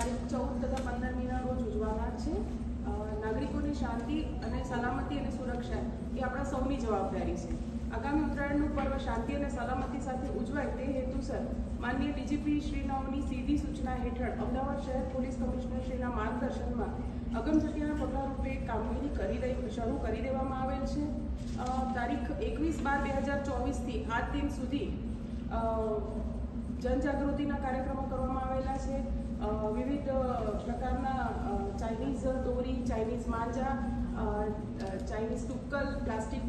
તારીખ ચૌદ તથા પંદરમીના રોજ ઉજવાના છે. નાગરિકોની શાંતિ અને સલામતી અને સુરક્ષા એ આપણા સૌની જવાબદારી છે. આગામી ઉત્તરાયણનું પર્વ શાંતિ અને સલામતી સાથે ઉજવાય તે હેતુસર માનનીય ડીજીપી શ્રીનાઓની સીધી સૂચના હેઠળ અમદાવાદ શહેર પોલીસ કમિશનર શ્રીના માર્ગદર્શનમાં અગમચટીના પગલારૂપે કામગીરી કરી રહી, શરૂ કરી દેવામાં આવેલ છે. તારીખ એકવીસ બાર બે હજાર ચોવીસથી આજ દિન સુધી જનજાગૃતિના કાર્યક્રમો કરવામાં આવેલા છે. વિવિધ પ્રકારના ચાઇનીઝ દોરી ચાઇનીઝ માંજા ચાઇનીઝ તુક્કલ, પ્લાસ્ટિક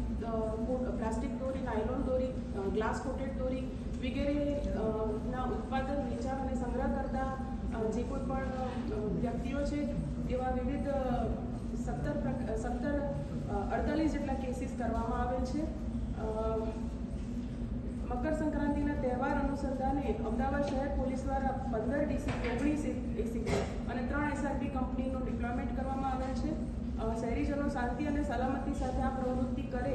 પ્લાસ્ટિક દોરી નાયલોન દોરી ગ્લાસ કોટેડ દોરી વગેરે ના ઉત્પાદન, વેચાણ અને સંગ્રહ કરતા જે કોઈ પણ વ્યક્તિઓ છે, એવા વિવિધ સત્તર સત્તર અડતાલીસ જેટલા કેસીસ કરવામાં આવેલ છે અ, મકર સંક્રાંતિના તહેવાર અનુસંધાને અમદાવાદ શહેર પોલીસ દ્વારા પંદર ડીસી, ઓગણીસ એસીપી અને ત્રણ એસઆરપી કંપનીનું ડિપ્લોયમેન્ટ કરવામાં આવેલ છે. શહેરીજનો શાંતિ અને સલામતી સાથે આ પ્રવૃત્તિ કરે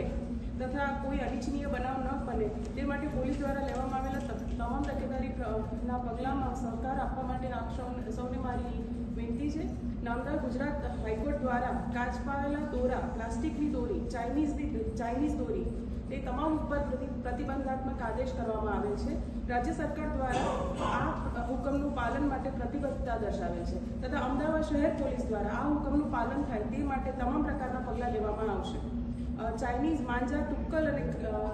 તથા કોઈ અનિચ્છનીય બનાવ ન બને તે માટે પોલીસ દ્વારા લેવામાં આવેલા તમામ તકેદારીના પગલાંમાં સહકાર આપવા માટે આપ સૌને સૌને મારી વિનંતી છે. નામદાર ગુજરાત હાઈકોર્ટ દ્વારા કાચ પાવેલા દોરા, પ્લાસ્ટિકની દોરી, ચાઇનીઝની, ચાઇનીઝ દોરી તે તમામ ઉપર પ્રતિ- પ્રતિબંધાત્મક આદેશ કરવામાં આવે છે. રાજ્ય સરકાર દ્વારા આ હુકમનું પાલન માટે પ્રતિબદ્ધતા દર્શાવે છે. તથા અમદાવાદ શહેર પોલીસ દ્વારા આ હુકમનું પાલન થાય તે માટે તમામ પ્રકારના પગલાં લેવામાં આવશે. ચાઇનીઝ માંજા, તુક્કલ અને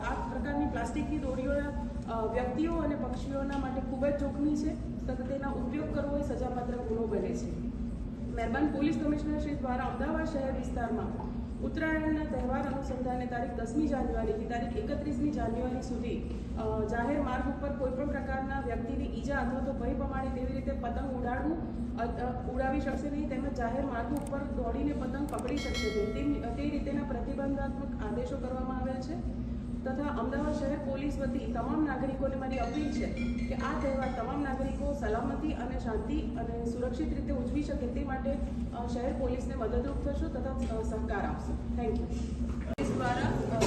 આ પ્રકારની પ્લાસ્ટિકની દોરીઓના વ્યક્તિઓ અને પક્ષીઓના માટે ખૂબ જ જોખમી છે. તથા તેનો ઉપયોગ કરવો એ સજાપાત્ર ગુનો બને છે. મહેરબાન પોલીસ કમિશનર શ્રી દ્વારા અમદાવાદ શહેર વિસ્તારમાં ઉત્તરાયણના તહેવાર અનુસંધાને તારીખ દસમી જાન્યુઆરીથી તારીખ એકત્રીસમી જાન્યુઆરી સુધી જાહેર માર્ગ ઉપર કોઈપણ પ્રકારના વ્યક્તિની ઈજા અથવા તો ભય પ્રમાણે તેવી રીતે પતંગ ઉડાડવું ઉડાવી શકશે નહીં, તેમજ જાહેર માર્ગ ઉપર દોડીને પતંગ પકડી શકશે નહીં. તે રીતેના પ્રતિબંધાત્મક આદેશો કરવામાં આવ્યા છે. તથા અમદાવાદ શહેર પોલીસ વતી તમામ નાગરિકોને મારી અપીલ છે કે આ તહેવાર તમામ નાગરિકો શાંતિ અને સુરક્ષિત રીતે ઉજવી શકે તે માટે અ, શહેર પોલીસને મદદરૂપ થશો તથા અ, સહકાર આપશો થેન્ક યુ पुलिस द्वारा अ,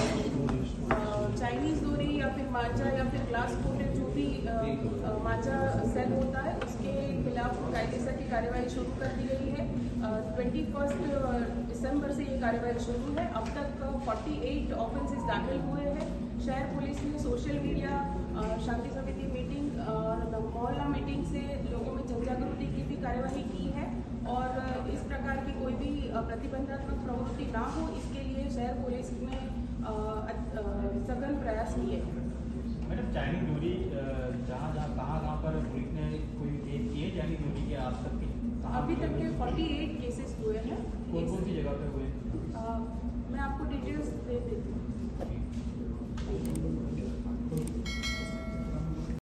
अ, चाइनीज डोरी या फिर मांझा या फिर ग्लास कोटेड जो भी अ, अ, मांझा सेल होता है उसके खिलाफ कायदेसर की कार्यवाही शुरू कर दी गई है ट्वेंटी फ़र्स्ट दिसंबर से ये कार्यवाही शुरू है। अब तक फोर्टी एट ऑफेंसेस दाखिल हुए हैं। शहर पुलिस ने सोशल मीडिया शांति समिति मीटिंग और मोहल्ला मीटिंग से लोगों में जन जागृति की भी कार्यवाही की है और इस प्रकार की कोई भी प्रतिबंधात्मक प्रवृत्ति ना हो, इसके लिए शहर पुलिस ने सघन प्रयास किए हैं। मैडम, चाइनीज़ दूरी जहाँ जहाँ कहाँ कहाँ पर पुलिस ने कोई किए? चाइनीज़ दूरी के आज तक अभी तक के 48 केसेस हुए हैं कौन कौन सी जगह पे हुए हैं